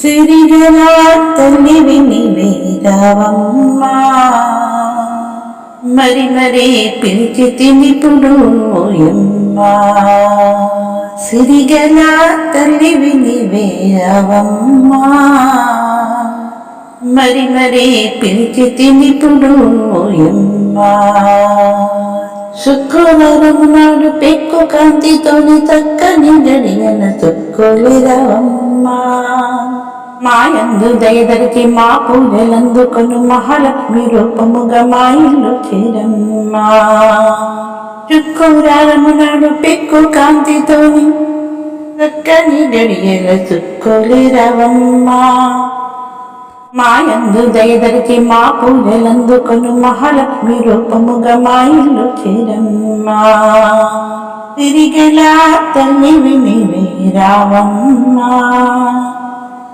సిరిగల తల్లివి నివేదవమ్మా మరి మరి పిలిచి తినిపుడు ఓయమ్మా తల్లి తల్లివి నివేదవమ్మా మరి మరి పిలిచి తినిపుడు శుక్రవారం నాడు పెక్కు కాంతితోని తక్కని గడియన చుక్కోలేదవమ్మా మాయందు దయదరికి మా పూజలందుకొను మహాలక్ష్మి రూపముగా మా ఇల్లు చేరమ్మా శుక్రవారము పెక్కు కాంతితోని చక్కని గడియల చుక్కోలేదవమ్మా మాయందు దయదరికి మా పూజలందుకొను మహాలక్ష్మి రూపముగా మా ఇల్లు చేరమ్మా. తిరిగలా తల్లి వినివే రావమ్మా.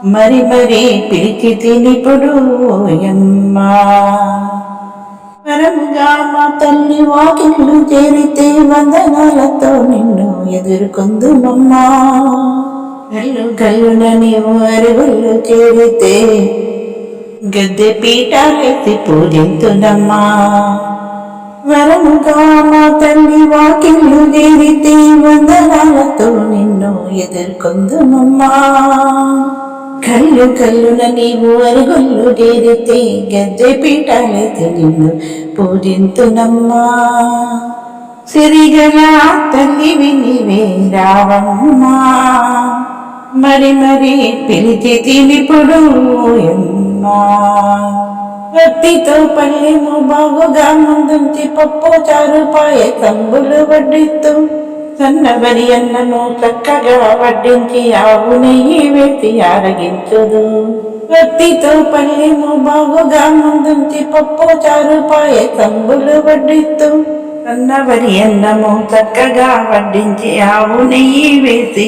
మరి మరి పిలికి తినిపుడు ఓయమ్మా వరముగా మా తల్లి వాకిళ్ళు చేరితే వందనాలతో నిన్ను ఎదుర్కొందుమమ్మా. గల్లు గల్లున నీవు అరువులు చేరితే గద్దె పీఠాలెత్తి పూజింతునమ్మా. వరముగా మా తల్లి వాకిళ్ళు చేరితే వందనాలతో నిన్ను ఎదుర్కొందుమమ్మా. కళ్ళు కళ్ళున నీవు అరుగుళ్ళు చేరితే గద్దె పీఠాలెత్తి నిన్ను పూజింతునమ్మా. సిరిగల తల్లి వినివే రావమ్మా. మరి మరి పిలిచి తినిపుడు ఓయమ్మా భక్తితో పల్లెము బాగుగా ముందుంచి పప్పు చారు పాయ కంబులు వడ్డిస్తూ సన్నబరి అన్నను చక్కగా వడ్డించి ఆవు నెయ్యి వేసి ఆరగించుదు. రొట్టితో పల్లెము బాగుగా ముందుంచి పప్పు చారు పాయ తంబులు వడ్డిస్తూ సన్నబరి అన్నము చక్కగా వడ్డించి ఆవు నెయ్యి వేసి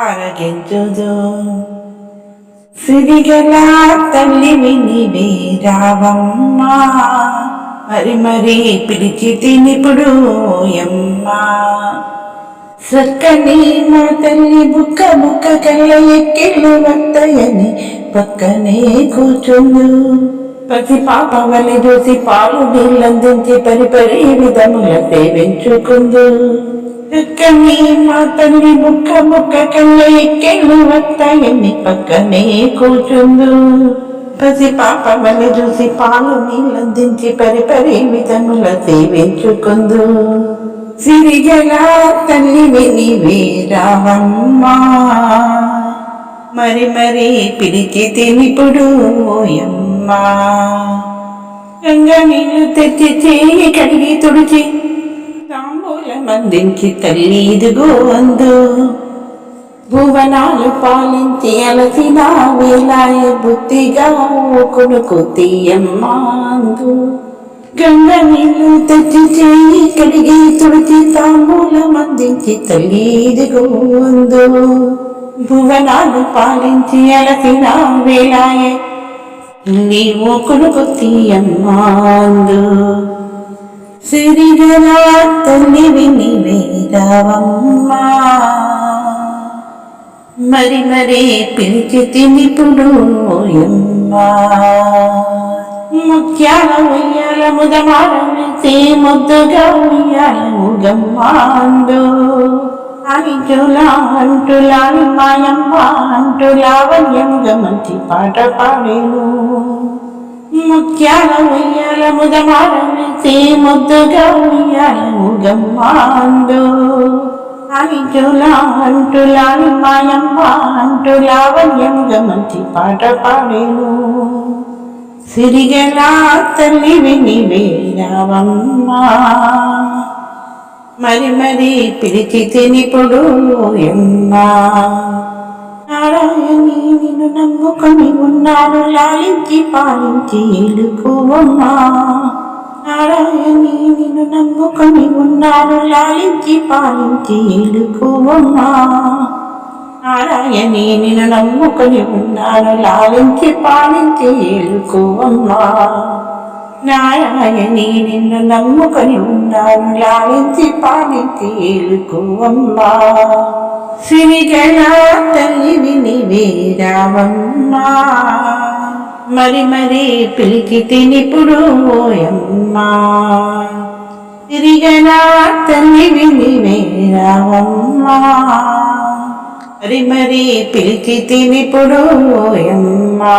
ఆరగించుదు. సిరిగల తల్లి వినివే రావమ్మా మరి మరి పిలిచి తినిపుడు ఎమ్మా సక్కని మా తల్లి బుక్క బుక్క కళ్ళ ఎక్కిళ్ళు వత్తయని పక్కనే కూర్చుండు. ప్రతి పాప వలి చూసి పాలు నీళ్ళందించి పరిపరి విధముల సేవించుకుందు. సక్కని మా తల్లి బుక్క బుక్క కళ్ళ ఎక్కిళ్ళు వత్తయని పక్కనే కూర్చుండు. పసి పాప వలి చూసి పాలు నీళ్ళందించి పరిపరి విధముల సేవించుకుందు. సిరిగల తల్లి నీవే రావమ్మా. మరి మరి పిలిచి తినిపుడు ఓయమ్మా. గంగా నీళ్ళు తెచ్చి చేయి కడిగి తుడిచి తాంబూలం అందించి తల్లి ఇదిగో అందు. భువనాలు పాలించి అలసిన వేలాయ బుద్ధిగా కొనుకు తీయమ్మాందు గంగ నీళ్ళు తెచ్చి చేయి కడిగి తుడిచి తాంబూలం అందించి తల్లి భువనాలు పాలించి అలసిన వేలాయ నీవు కొనుకు తీయమ్మాందు సిరిగరా తల్లివి నీవే రావమ్మా మరి మరి పిలిచి తినిపుడు ముఖ్యాల ఉయ్యాల ముదమారం వేసి ముద్దుగా ఉయ్యాల ముగమ్మాండు అంటులాలు మాయమ్మ అంటులావన్యముగా మంచి పాట పాడేను ముఖ్యాల ఉయ్యాల ముదమారం వేసి ముద్దుగా ఉయ్యాల ముగమ్మాండు అంటులా మాయమ్మ అంటులావన్యముగా మంచి పాట పాడేను సిరిగలా తల్లి విని వేరావమ్మా మరి మరి పిలిచి తినిపుడు ఎమ్మా నారాయణి నిన్ను నమ్ముకొని ఉన్నాను లాలించి పాలించి ఇలుకువమ్మా నారాయణి నిన్ను నమ్ముకొని ఉన్నాను లాలించి పాలించి ఇలుకువమ్మా నారాయణి నిన్ను నమ్ముకొని ఉన్నాను లాలించి పాలించి ఏలుకోవమ్మా నారాయణి నిన్ను నమ్ముకొని ఉన్నాను లాలించి పాలించి ఏలుకోవమ్మా సిరిగణ తల్లి విని రావమ్మా మరి మరి పిలికి తినిపుడు ఓయమ్మా. తిరిగనా తల్లి విని రావమ్మా మరి మరి పిలికి తినిపుడు ఓయమ్మా.